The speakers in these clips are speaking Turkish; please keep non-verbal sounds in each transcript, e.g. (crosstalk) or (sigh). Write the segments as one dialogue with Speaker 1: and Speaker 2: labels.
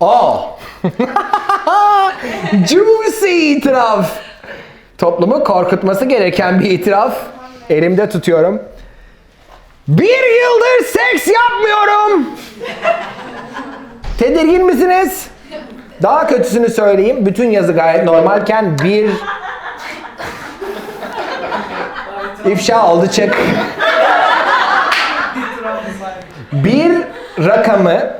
Speaker 1: O. (laughs) Juicy itiraf. Toplumu korkutması gereken bir itiraf. Elimde tutuyorum. Bir yıldır seks yapmıyorum. Tedirgin misiniz? Daha kötüsünü söyleyeyim. Bütün yazı gayet normalken bir ifşa oldu çık. Bir rakamı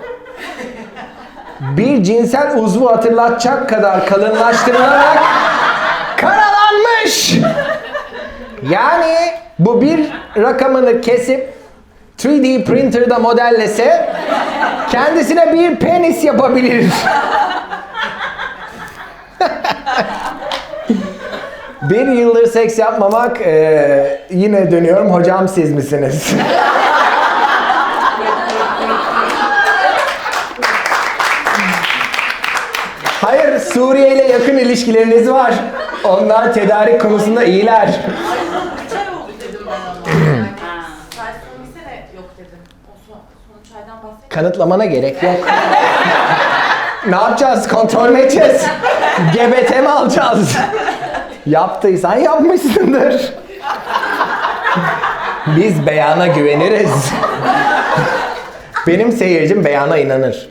Speaker 1: bir cinsel uzvu hatırlatacak kadar kalınlaştırılarak karalanmış. Yani bu bir rakamını kesip 3D printer'da modellese kendisine bir penis yapabilir. (laughs) bir yıldır seks yapmamak eee, yine dönüyorum hocam siz misiniz? (laughs) Hayır Suriye ile yakın ilişkileriniz var. Onlar tedarik konusunda iyiler.
Speaker 2: Çay oldu dedim ben ona. Çay söylese de yok dedim. O son, son çaydan bahsedeyim.
Speaker 1: Kanıtlamana gerek yok. ne yapacağız? Kontrol mü edeceğiz? GBT mi alacağız? Yaptıysan yapmışsındır. Biz beyana güveniriz. Benim seyircim beyana inanır.